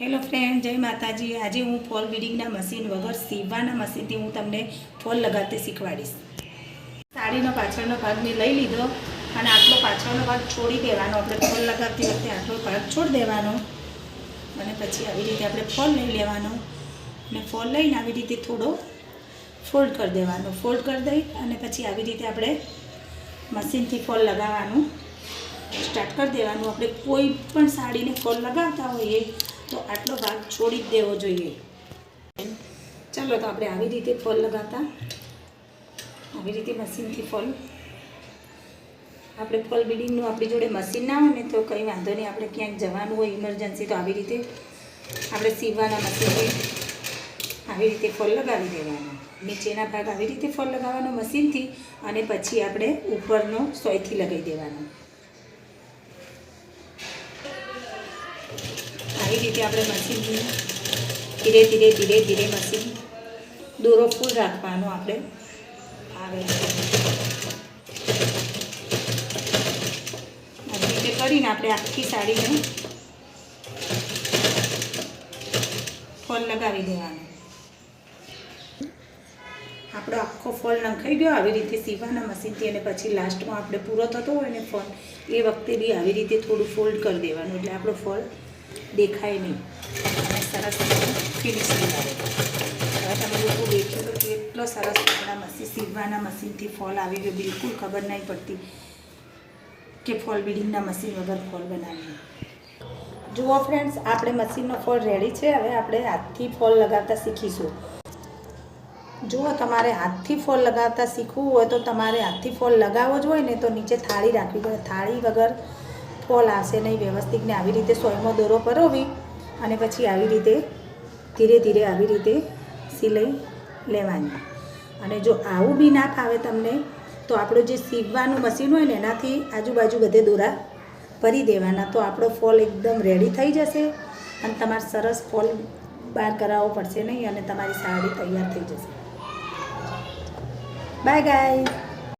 Hello friend જય માતાજી. આજે હું ફોલ બીડિંગના મશીન વગર સીવવાના મશીનથી હું તમને ફોલ લગાવતી શીખવાડીશ. સાડીનો પાછળનો ભાગ મેં લઈ લીધો અને આટલો પાછળનો ભાગ છોડી દેવાનો. આપણે ફોલ લગાવતી વખતે આટલો ભાગ છોડી દેવાનો અને પછી આવી રીતે આપણે ફોલ લઈ લેવાનો અને ફોલ લઈને આવી રીતે થોડો ફોલ્ડ કરી દેવાનો. ફોલ્ડ કરી દઈ અને પછી આવી રીતે આપણે મશીનથી ફોલ લગાવવાનું સ્ટાર્ટ કરી દેવાનું. આપણે કોઈ પણ સાડીને ફોલ લગાવતા હોઈએ તો આટલો ભાગ છોડી જ દેવો જોઈએ. ચાલો તો આપણે આવી રીતે ફોલ લગાવતા. આવી રીતે મશીનથી ફોલ આપણે ફોલ બિલ્ડિંગનું આપણી જોડે મશીન ના હોય ને તો કંઈ વાંધો નહીં. આપણે ક્યાંક જવાનું હોય ઇમરજન્સી તો આવી રીતે આપણે સીવવાના મશીનથી આવી રીતે ફોલ લગાવી દેવાનો. નીચેના ભાગ આવી રીતે ફોલ લગાવવાનો મશીનથી અને પછી આપણે ઉપરનો સોયથી લગાવી દેવાનો. રીતે આપણે મશીનથી ધીરે ધીરે ધીરે ધીરે મશીન દોરો ફૂલ રાખવાનો આપણે આવે આવી રીતે કરીને આપણે આખી સાડીને ફોલ લગાવી દેવાનો. આપણો આખો ફોલ નંખાઈ ગયો, આવી રીતે સીવાના મશીનથી અને પછી લાસ્ટમાં આપણે પૂરો થતો હોય ને ફોલ, એ વખતે બી આવી રીતે થોડું ફોલ્ડ કરી દેવાનું. એટલે આપણો ફોલ દેખાય નહીં. અને સરસ ફિનિશિંગ આવે હવે તમે લોકો દેખ્યો તો કેટલો સરસ આપણા મશીન, સીવવાના મશીનથી ફોલ આવી ગયો. બિલકુલ ખબર નહીં પડતી કે ફોલ બિલ્ડિંગના મશીન વગર ફોલ બનાવીએ. જુઓ ફ્રેન્ડ્સ આપણે મશીનનો ફોલ રેડી છે. હવે આપણે હાથથી ફોલ લગાવતા શીખીશું. જુઓ, તમારે હાથથી ફોલ લગાવતા શીખવું હોય તો તમારે હાથથી ફોલ લગાવવો જ હોય ને તો નીચે થાળી રાખવી પડે. થાળી વગર ફોલ આવશે નહીં, વ્યવસ્થિતને આવી રીતે સોયમો દોરો પરોવી અને પછી આવી રીતે ધીરે ધીરે આવી રીતે સિલાઈ લેવાની. અને જો આવું બી ના ફાવે તમને, તો આપણું જે સીવવાનું મશીન હોય ને, એનાથી આજુબાજુ બધે દોરા ભરી દેવાના. તો આપણો ફોલ એકદમ રેડી થઈ જશે અને તમારે સરસ ફોલ બહાર કરાવવો પડશે નહીં અને તમારી સાડી તૈયાર થઈ જશે. બાય ગાય